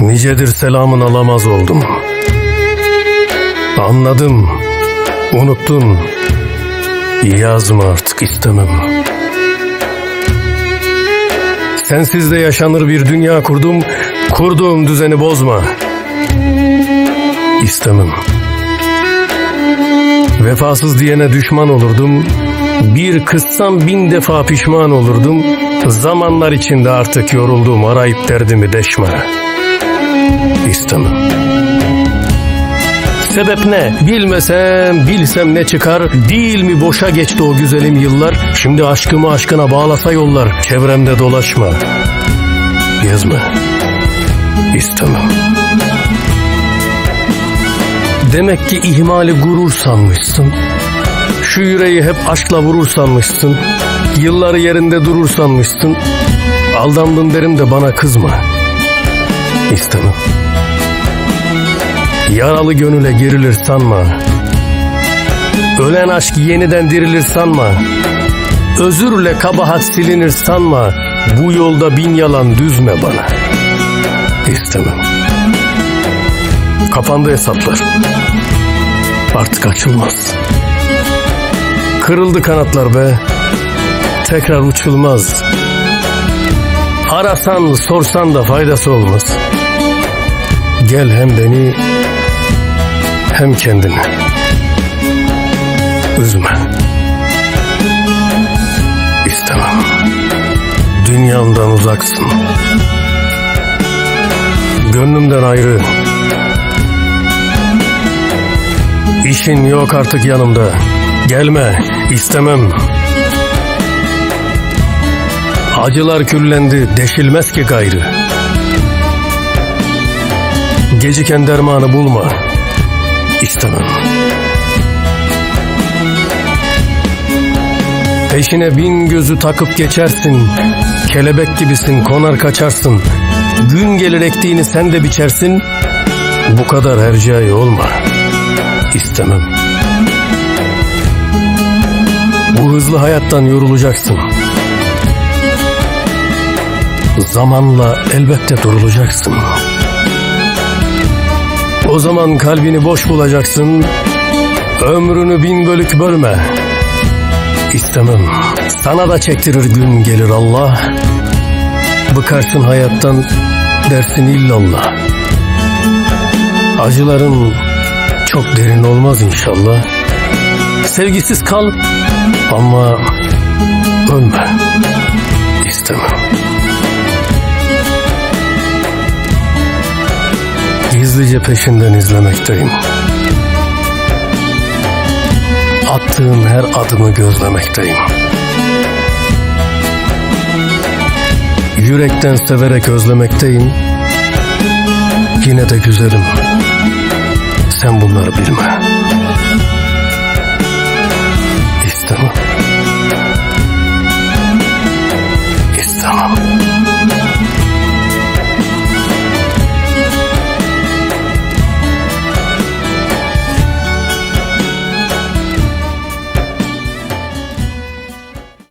Nicedir selamın alamaz oldum. Anladım, unuttun. Yazma artık istemem. Sensiz de yaşanır bir dünya kurdum, kurduğum düzeni bozma. İstemem. Vefasız diyene düşman olurdum. Bir kızsam bin defa pişman olurdum. Zamanlar içinde artık yoruldum arayıp derdimi deşme. İstemem. Sebep ne? Bilmesem, bilsem ne çıkar? Değil mi boşa geçti o güzelim yıllar? Şimdi aşkımı aşkına bağlasa yollar. Çevremde dolaşma. Gezme. İstemem. Demek ki ihmali gurur sanmışsın. Şu yüreği hep aşkla vurur sanmışsın. Yılları yerinde durur sanmışsın. Aldandım derim de bana kızma. İstemem. Yaralı gönüle gerilir sanma. Ölen aşk yeniden dirilir sanma. Özürle kabahat silinir sanma. Bu yolda bin yalan düzme bana. İstemem. Kapandı hesaplar. Artık açılmaz. Kırıldı kanatlar be. Tekrar uçulmaz. Arasan sorsan da faydası olmaz. Gel hem beni hem kendini. Üzme. İstemem. Dünyamdan uzaksın. Gönlümden ayrı. İşin yok artık yanımda. Gelme, istemem. Acılar küllendi, deşilmez ki gayrı. Geciken dermanı bulma. İstemem. Peşine bin gözü takıp geçersin. Kelebek gibisin, konar kaçarsın. Gün gelir ektiğini sen de biçersin. Bu kadar hercai olma. İstemem. Bu hızlı hayattan yorulacaksın. Zamanla elbette durulacaksın. O zaman kalbini boş bulacaksın. Ömrünü bin bölük bölme. İstemem. Sana da çektirir gün gelir Allah. Bıkarsın hayattan dersin illallah. Acıların çok derin olmaz inşallah. Sevgisiz kal ama ölme. İstemem. Gizlice peşinden izlemekteyim. Attığın her adımı gözlemekteyim. Yürekten severek özlemekteyim. Yine de güzelim. Sen bunları bilme. İstemem. İstemem.